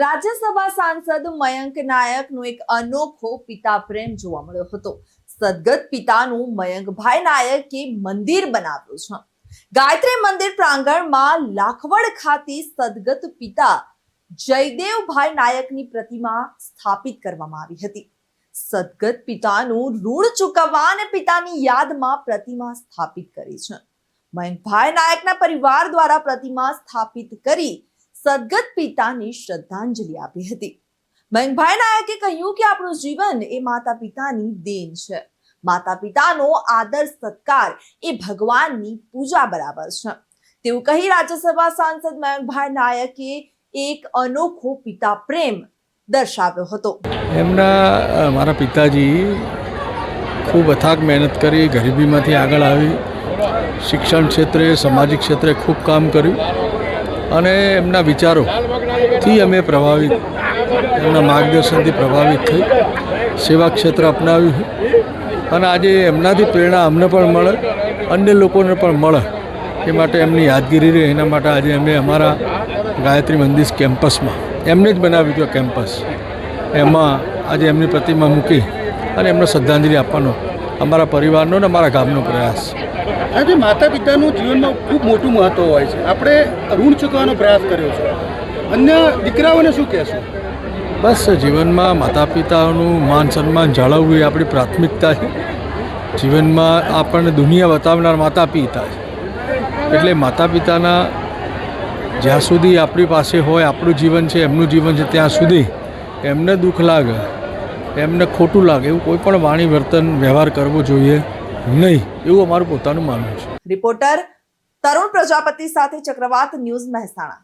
રાજ્યસભા સાંસદ મયંક નાયકનો એક અનોખો પિતા પ્રેમ જોવા મળ્યો હતો. સદગત પિતાનું મયંકભાઈ નાયકે મંદિર બનાવ્યું છે. ગાયત્રી મંદિર પ્રાંગણમાં લાખવડ ખાતે સદગત પિતા જયદેવભાઈ નાયકની પ્રતિમા સ્થાપિત કરવામાં આવી હતી. સદગત પિતાનું ઋણ ચૂકવવા અને પિતાની યાદમાં પ્રતિમા સ્થાપિત કરી છે. મયંકભાઈ નાયકના પરિવાર દ્વારા પ્રતિમા સ્થાપિત કરી સદગત પિતાને શ્રદ્ધાંજલિ આપી હતી. મયંકભાઈ નાયકે કહ્યું કે આપણું જીવન એ માતા પિતાની દેન છે. માતા પિતાનો આદર સત્કાર એ ભગવાનની પૂજા બરાબર છે. તેવું કહી રાજ્યસભા સાંસદ મયંકભાઈ નાયકે એક અનોખો પિતા પ્રેમ દર્શાવ્યો હતો. એમના મારા પિતાજી ખૂબ અથાગ મહેનત કરી, ગરીબીમાંથી આગળ આવી, શિક્ષણ ક્ષેત્રે, સામાજિક ક્ષેત્રે ખૂબ કામ કર્યું. અને એમના વિચારોથી અમે પ્રભાવિત, એમના માર્ગદર્શનથી પ્રભાવિત થઈ, સેવા ક્ષેત્ર અપનાવ્યું અને આજે એમનાથી પ્રેરણા અમને પણ મળે, અન્ય લોકોને પણ મળે, એ માટે એમની યાદગીરી રહે. એના માટે આજે અમે અમારા ગાયત્રી મંદિર કેમ્પસમાં, એમને જ બનાવ્યું હતું કેમ્પસ. એમાં આજે એમની પ્રતિમા મૂકી અને એમને શ્રદ્ધાંજલિ આપવાનો અમારા પરિવારનો ને અમારા ગામનો પ્રયાસ. આજે માતા પિતાનું જીવનમાં ખૂબ મોટું મહત્ત્વ હોય છે. આપણે ઋણ ચૂકવવાનો પ્રયાસ કર્યો છે. અન્ય દીકરાઓને શું કહેશું? બસ, જીવનમાં માતા પિતાનું માન સન્માન જાળવવું એ આપણી પ્રાથમિકતા છે. જીવનમાં આપણને દુનિયા બતાવનાર માતા પિતા છે. એટલે માતા પિતાના જ્યાં સુધી આપણી પાસે હોય, આપણું જીવન છે, એમનું જીવન છે ત્યાં સુધી એમને દુઃખ લાગે, એમને ખોટું લાગે, એવું કોઈ પણ વાણી વર્તન વ્યવહાર કરવો જોઈએ. નહીં. એવું અમારું પોતાનું માનવું છે. રિપોર્ટર તરુણ પ્રજાપતિ સાથે ચક્રવાત ન્યૂઝ મહેસાણા.